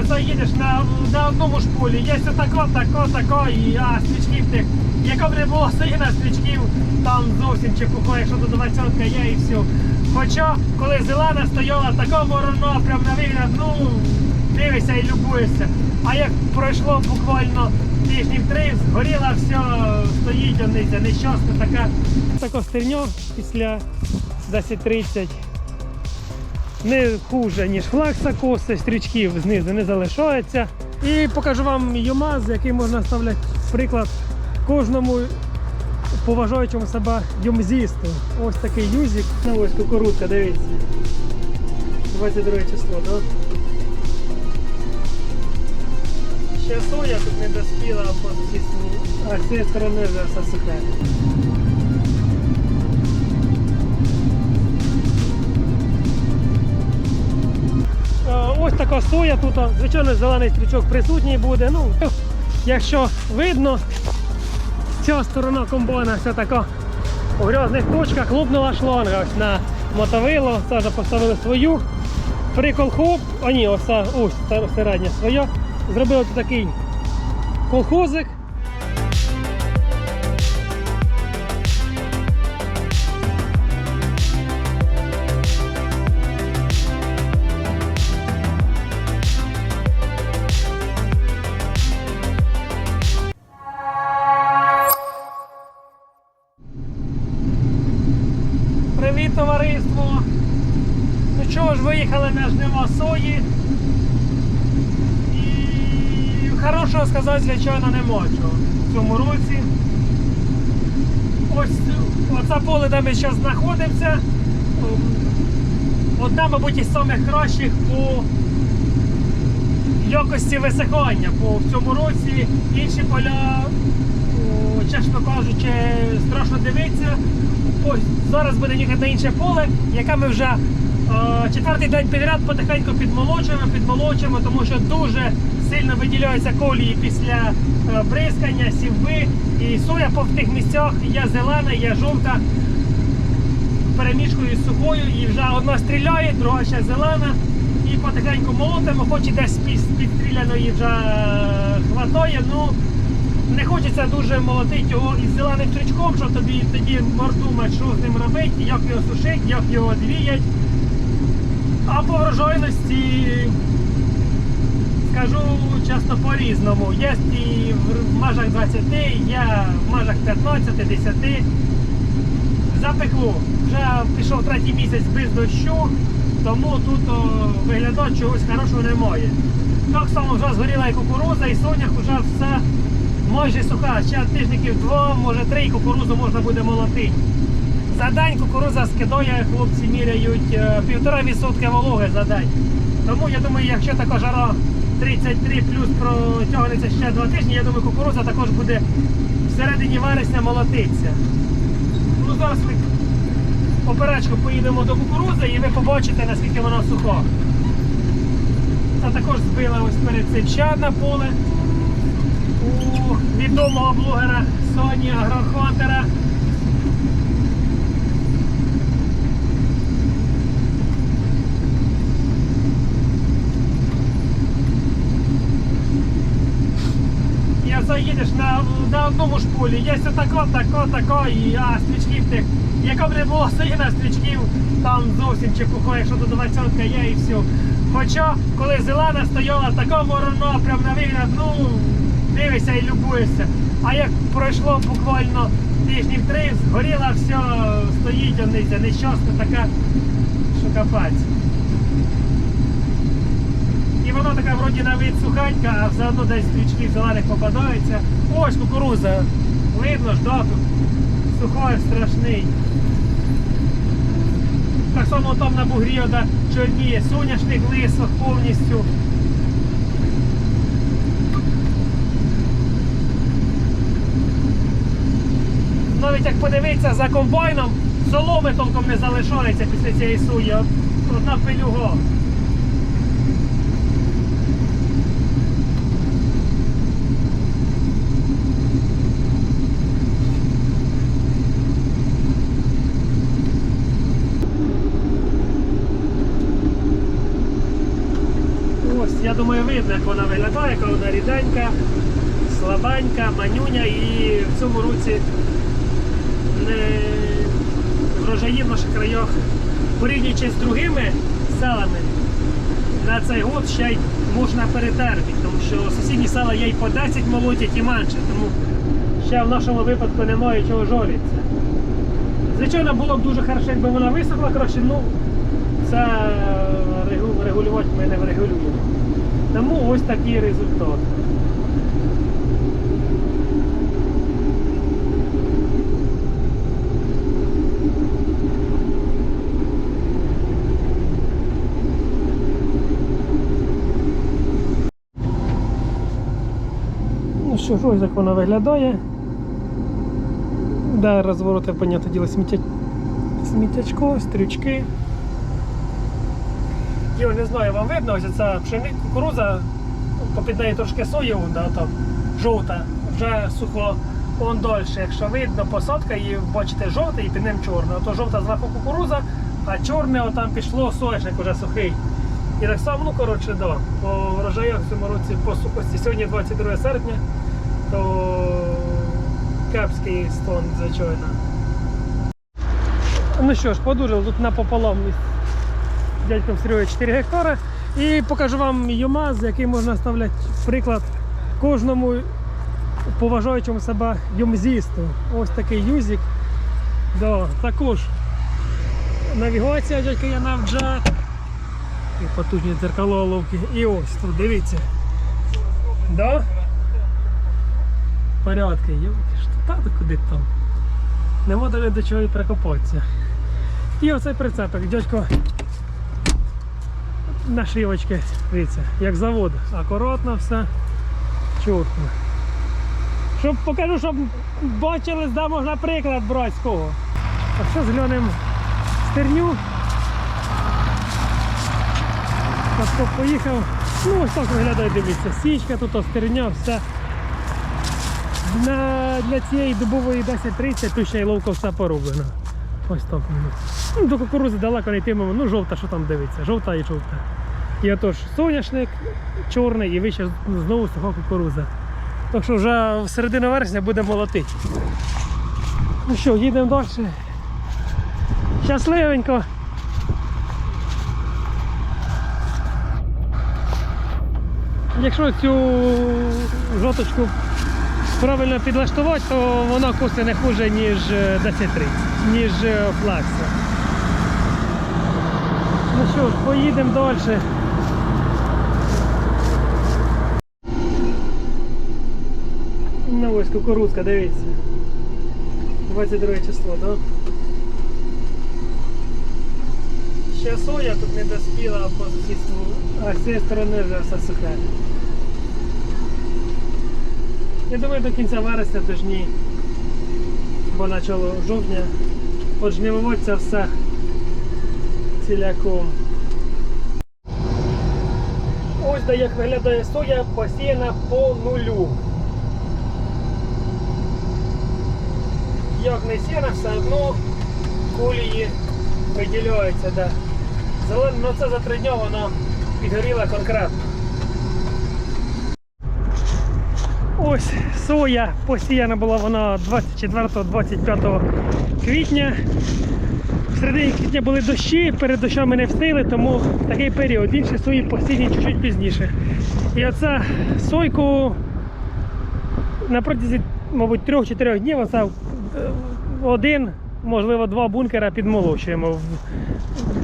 Оце їдеш на, на одному ж полі. Є тако, тако, тако, і а стрічків тих. Яка б не було стоїна стрічків, там зовсім чепухо, якщо до 20 є і все. Хоча, коли зелена стояла, тако вороно, прям на вигляд, ну, дивишся і любуєшся. А як пройшло буквально тижнів три, згоріла все, стоїть ониця, нещасна така. Тако стерньо після 10.30 не хуже, ніж флакса коси, стрічків знизу не залишається. І покажу вам ЮМАЗ, який можна ставляти приклад кожному поважаючому себе юмзісту. Ось такий юзик. Ну ось кукурудка, дивіться. 22 число, так? Ще соя тут не доспіла, а з цієї сторони вже все сухе. Така тут, звичайно, зелений стрічок присутній буде. Ну, якщо видно, ця сторона комбайна вся така у грязних точках, лопнула шланга ось на мотовило, теж поставили свою. Прикол хоп, а ні, ось, середня своя. Зробили такий колхозик. Привіт, товариство! Ну чого ж, виїхали ми аж нема сої. І хорошого сказати, звичайно, нема чого в цьому році. Ось оце поле, де ми зараз знаходимося. ем, Одне, мабуть, із самих кращих по якості висихання. Бо в цьому році інші поля, чесно кажучи, страшно дивитися. Зараз буде їхати інше поле, яке ми вже е, четвертий день підряд потихеньку підмолочуємо, підмолочуємо, тому що дуже сильно виділяються колії після е, бризкання, сівби. І соя по тих місцях є зелена, є жовта перемішкою з сухою, і вже одна стріляє, друга ще зелена. І потихеньку молотимо, хоч і десь під підстріляної вже е, хватає. Ну, не хочеться дуже молотити його із зеленим стрічком, що тобі тоді мордумать, що з ним робити, як його сушити, як його двіять. А по врожайності скажу чесно по-різному. Є і в межах 20, є в межах 15, 10. Запекло. Вже пішов третій місяць без дощу, тому тут о, виглядає чогось хорошого немає. Так само вже згоріла і кукуруза, і сонях вже все майже суха. Ще тижників два, може три, і кукурузу можна буде молотити. За день кукуруза скидає, хлопці міряють е, півтора відсотка вологи за день. Тому я думаю, якщо така жара 33 плюс протягнеться ще два тижні, я думаю, кукуруза також буде в середині вересня молотитися. Ну зараз ми поперечку поїдемо до кукурузи і ви побачите, наскільки вона суха. Це також збила ось перед цим ще одне поле у відомого блогера Соні Агрохантера. І оце їдеш на, на одному ж полі. Є тако, тако, тако, і а стрічків тих. Яка б не було стоїна стрічків, там зовсім чепухо, якщо до 20 є і все. Хоча, коли зелена стояла, тако вороно, прям на вигляд, ну, дивишся і любуєшся. А як пройшло буквально тижнів три, згоріла все, стоїть ониця, нещасна така, що капець. І воно така вроді на вид сухенька, а все одно десь стрічки зелених попадаються. Ось кукуруза. Видно ж, да, тут сухой страшний. Так само там на бугрі чорніє соняшник лисок повністю. Навіть як подивитися за комбайном, соломи толком не залишається після цієї суї. Одна пилюга. Я думаю, видно, як вона виглядає, яка вона ріденька, слабенька, манюня і в цьому році врожаї в наших краях, порівнюючи з другими селами, на цей год ще й можна перетерпіти, тому що сусідні села є й по 10 молотять і менше, тому ще в нашому випадку немає чого жалітися. Звичайно, було б дуже хорошо, якби вона висохла, коротше, ну це регулювати ми не врегулюємо. Тому ось такий результат. Що ось як вона виглядає. Да, розвороти, понятне діло, сміття... сміттячко, стрючки. Йо, не знаю, вам видно, ось ця пшени... кукуруза, попід неї трошки сою, да, там, жовта, вже сухо. Он далі, якщо видно, посадка і бачите жовте і під ним чорне. Ото жовта зверху кукуруза, а чорне отам пішло соняшник уже сухий. І так само, ну коротше, да, по врожаях в цьому році по сухості. Сьогодні 22 серпня, то кепський стон, звичайно. Ну що ж, подужав тут напополам із дядьком Серегою 4 гектари. І покажу вам ЮМАЗ, який можна ставляти приклад кожному поважаючому себе юмзісту. Ось такий юзик. Да, також навігація дядька є навджат. І потужні дзеркало ловки. І ось тут, дивіться. Да? Порядки, що та куди там. Нема навіть до чого і прикопатися. І оцей прицепик, дядько нашивочки, дивіться, як завод. Акуратно все, чітко. Щоб покажу, щоб бачили, де можна приклад брати з кого. Так що зглянемо стерню. Каскоп поїхав. Ну ось так виглядає, дивіться. Січка, тут стерня, все. На, для цієї дубової 10-30 тут ще й ловко все пороблено. Ось так. Ну, до кукурузи далеко не йтимемо, ну жовта, що там дивиться, жовта і жовта. І отож соняшник чорний і вище знову суха кукуруза. Так що вже в середину вересня буде молотити. Ну що, їдемо далі. Щасливенько. Якщо цю жоточку правильно підлаштувати, то вона коси не хуже, ніж е, 10-30, ніж е, флакса. Ну що ж, поїдемо далі. Ну ось кукурудзка, дивіться. 22 число, так? Да? Ще соя тут не доспіла по сусідству, а з цієї сторони вже все сухе. Я думаю, до кінця вересня дожні, бо начало жовтня, поджнівуватися все ціляком. Ось де як виглядає соя посіяна по нулю. Як не сіяна, все одно кулії виділяються. Да. Зелено, ну це за три дні вона підгоріла конкретно. Ось соя посіяна була вона 24-25 квітня. В середині квітня були дощі, перед дощами не встигли, тому такий період. Інші сої посіяні чуть-чуть пізніше. І оце сойку на протязі, мабуть, 3-4 днів оце один, можливо, два бункера підмолочуємо.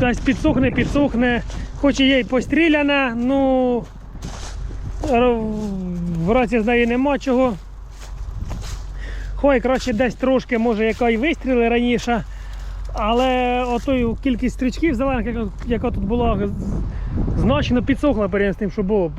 Десь підсохне, підсохне, хоч і є й постріляна, ну в раці з неї нема чого. Хай краще десь трошки, може, яка й вистріли раніше. Але отою кількість стрічків зелених, яка, тут була, значно підсохла порівняно тим, що було.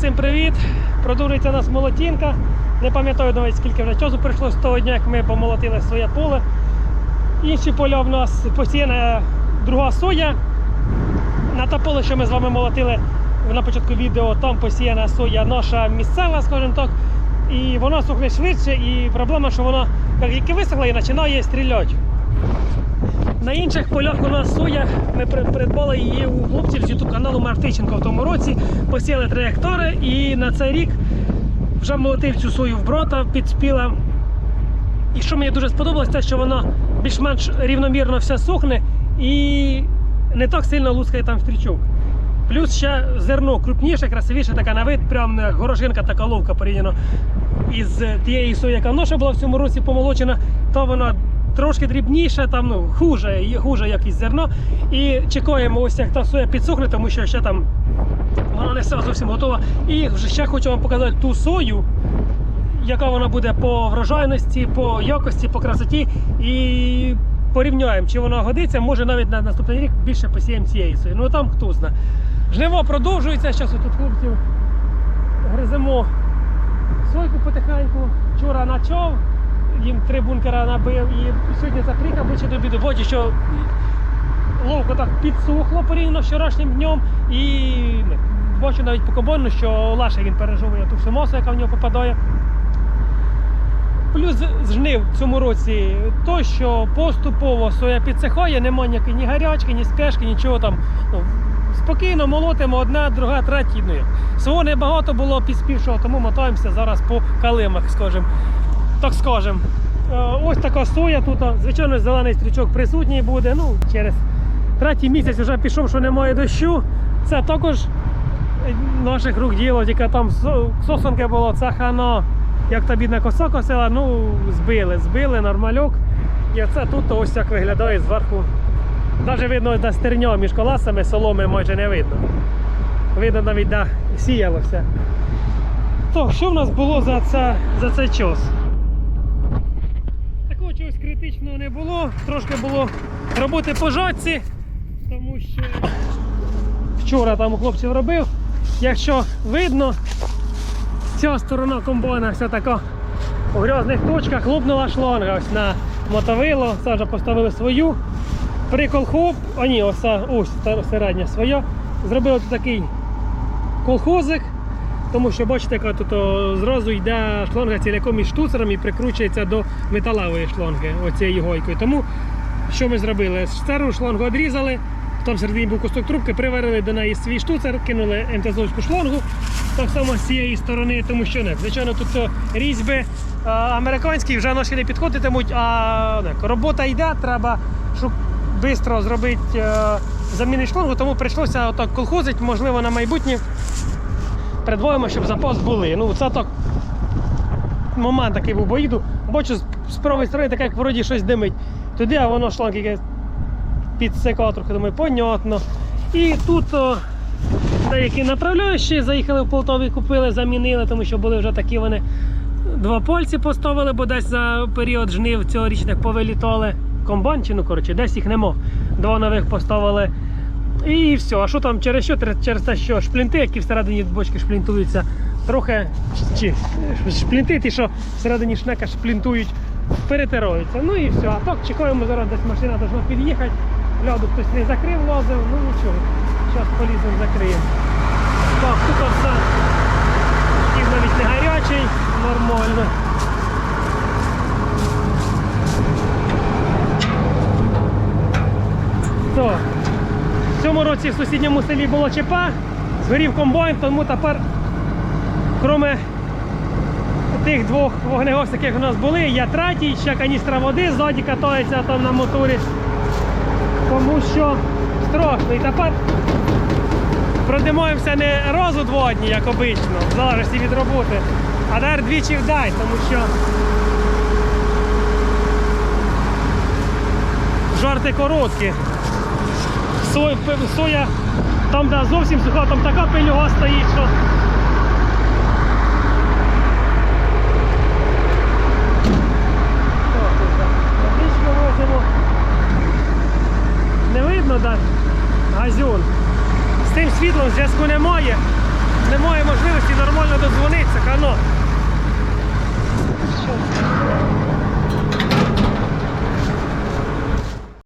Всім привіт. Продовжується у нас молотінка. Не пам'ятаю навіть скільки вже часу пройшло з того дня, як ми помолотили своє поле. Інші поля в нас посіяна друга соя. На те поле, що ми з вами молотили на початку відео, там посіяна соя наша місцева, скажімо так. І вона сухне швидше, і проблема, що вона як тільки висохла і починає стріляти. На інших полях у нас соя. Ми придбали її у хлопців з ютуб каналу Мартиченко в тому році. Посіяли три гектари і на цей рік вже молотив цю сою в брота, підспіла. І що мені дуже сподобалось, те, що вона більш-менш рівномірно все сухне і не так сильно лускає там стрічок. Плюс ще зерно крупніше, красивіше, така на вид, прям горошинка така ловка порівняно із тієї сої, яка наша була в цьому році помолочена, то вона трошки дрібніша, там ну, хуже, хуже якесь зерно. І чекаємо, ось як та соя підсохне, тому що ще там вона не зовсім готова. І вже ще хочу вам показати ту сою, яка вона буде по врожайності, по якості, по красоті. І порівняємо, чи вона годиться, може навіть на наступний рік більше посіємо цієї сої. Ну там хто знає. Жниво продовжується, зараз тут хлопців гриземо сойку потихеньку. Вчора начав, їм три бункера набив і сьогодні приїхав ближче до обіду. Бачу, що ловко так підсухло порівняно вчорашнім днем. І бачу навіть по комбайну, що лаше він пережовує ту всю масу, яка в нього попадає. Плюс жнив в цьому році то, що поступово соя підсихає, немає ніякої ні гарячки, ні спешки, нічого там. Ну, спокійно молотимо одна, друга, третя. Ну. Свого небагато було підспівшого, тому мотаємося зараз по калимах, скажімо. Так скажем. Е, Ось така соя тут. Звичайно, зелений стрічок присутній буде. Ну, через третій місяць вже пішов, що немає дощу. Це також е, наших рук діло, тільки там сосонки було, це хано. Як та бідна коса косила, ну збили, збили, нормальок. І оце тут ось як виглядає зверху. Навіть видно, де стерня між колесами, соломи майже не видно. Видно навіть, де сіялося. То, що в нас було за, це, за цей час? Критичного не було. Трошки було роботи по жатці, тому що вчора там у хлопців робив. Якщо видно, ця сторона комбайна вся така у грязних точках, лопнула шланга ось на мотовило, вже поставили свою. Прикол хоп, а ні, ось, ось середня своя. Зробили такий колхозик, тому що бачите, яка тут зразу йде шланга ціляком із штуцером і прикручується до металевої шланги оцією гойкою. Тому що ми зробили? Стару шлангу відрізали, там всередині був кусок трубки, приварили до неї свій штуцер, кинули МТЗовську шлангу, так само з цієї сторони, тому що не. Звичайно, тут різьби а, американські вже наші не підходитимуть, а не, робота йде, треба швидко зробити е, заміни шлангу, тому прийшлося отак колхозити, можливо, на майбутнє придбаємо, щоб запас були. Ну, це так момент такий був, бо їду, бачу з, правої сторони, таке, як вроді щось димить. Туди, а воно шланг якесь підсикало трохи, думаю, понятно. І тут о, деякі направляючі заїхали в Полтаві, купили, замінили, тому що були вже такі вони два пальці поставили, бо десь за період жнив цьогорічних повилітали. Комбайн чи ну коротше, десь їх нема. Два нових поставили. І все. А що там через що? Через- те, що шплінти, які всередині бочки шплінтуються, трохи чи шплінти, ті, що всередині шнека шплінтують, перетираються. Ну і все. А так чекаємо зараз, десь машина должна під'їхати. Ляду хтось не закрив, лазив, ну нічого. Зараз поліземо, закриємо. Так, тут все. Навіть не гарячий, нормально. Році в сусідньому селі було ЧП, згорів комбайн, тому тепер, крім тих двох вогнегостів, яких у нас були, є третій, ще каністра води ззаді катається там на моторі. Тому що страшно. І тепер продимаємося не раз два дні, як обично, в залежності від роботи, а навіть двічі в день, тому що жарти короткі соя, соя там де зовсім суха, там така пильога стоїть, що... Не видно, да? газюн. З тим світлом зв'язку немає. Немає можливості нормально дозвонитися, кано.